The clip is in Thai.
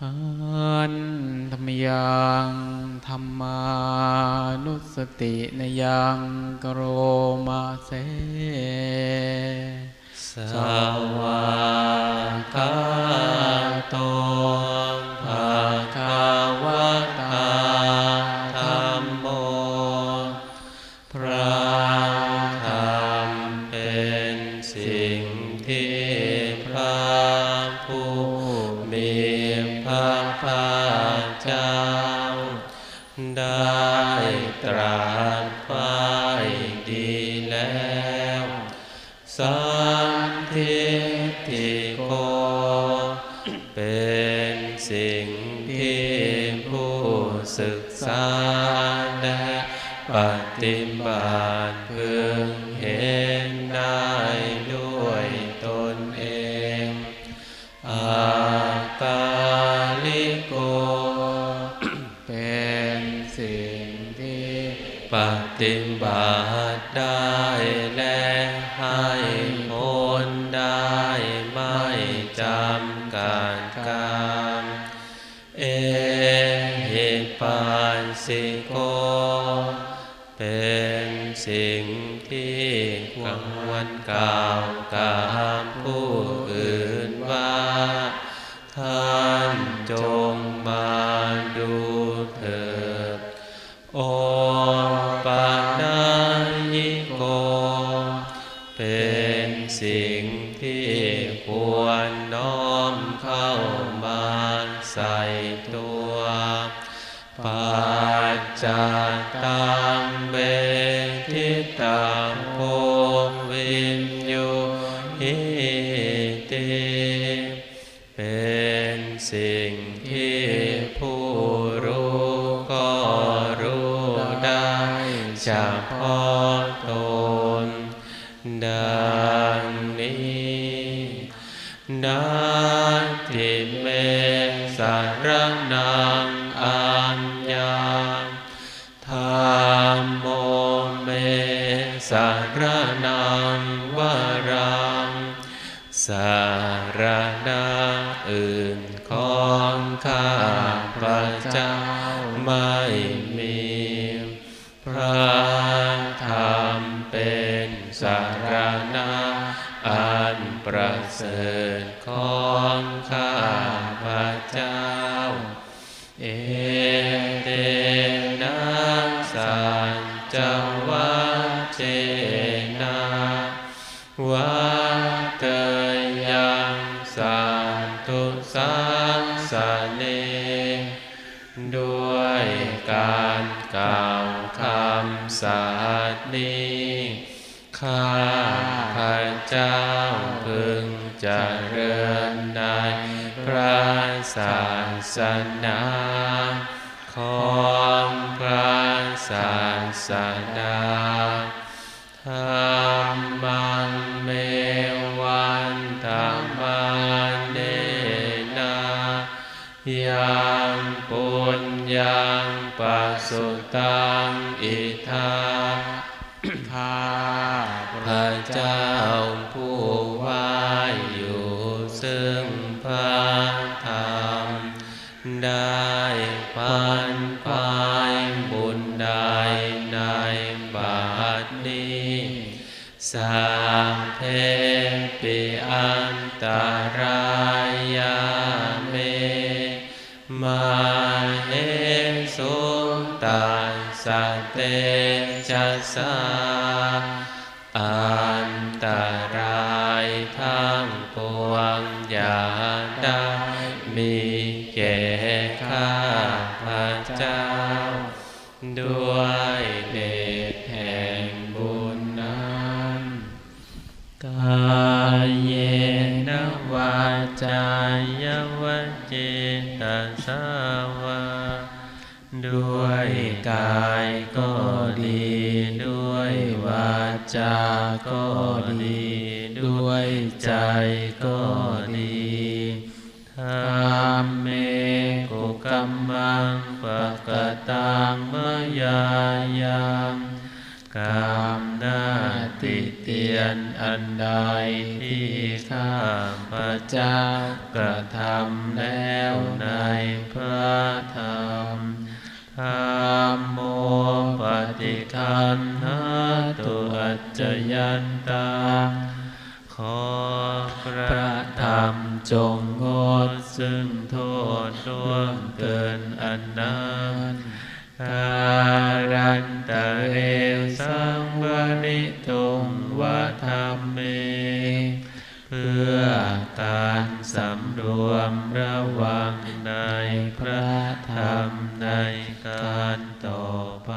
หันธรรมยังธรรมานุสตินยังกโรมาเสสวา พระภาเจ้า ได้ตรัสไว้ดีแล้วสันทิติโก เป็นสิ่งที่ผู้ศึกษาและปฏิบัติเพึงเห็นได้ด้วย ปฏิบัติได้และให้ผลได้ไม่จำกัดการเอหิปัสสิโก เป็นสิ่งที่ควรกล่าวกับผู้อื่นว่า ท่านจงมาดูเถิดโอ ใส่ตัวปัจจตังเบทิตังโพวินโยหิติเป็นสิ่งที่ผู้รู้ก็รู้ได้เฉพาะตนดั อัญญาธรรมโมเมสารนังวรังสารณะอื่นของข้าพระเจ้าไม่มี พระธรรมเป็นสารณะอันประเสริฐของข้าพระเจ้า สังสเน ด้วยการกล่าวคำสัตย์นี้ข้าพระเจ้าพึงเจริญในพระศาสนาของพระศาสนาธรรมัง ปุญญังปัสสุตังอิทาข้าพระเจ้าผู้ว่าอยู่ซึ่งพระธรรมได้พันภายบุญใดในบาทนี้สามเพปิอันตราย ตัสสะเตจัสสาอันตรายทั้งปวงอย่าได้มีแก่ข้าพระเจ้า ด้วยเดชแห่งบุญนั้นกายเยนวาจายวเจตสาวาด้วย กายก็ดีด้วยวาจาก็ดี ด้วยใจก็ดีธรรมเมกุกัมมังปะกตังมยายังกรรมหน้าติเตียนอันใดที่ข้าพระเจ้ากระทำแล้วในพระธรรม ธรรมโมปฏิคันหาตุอัจจยันตังขอพระธรรมจงงดซึ่งโทษล่วงเกินอันนั้น วมระวังในพระธรรมในการต่อไป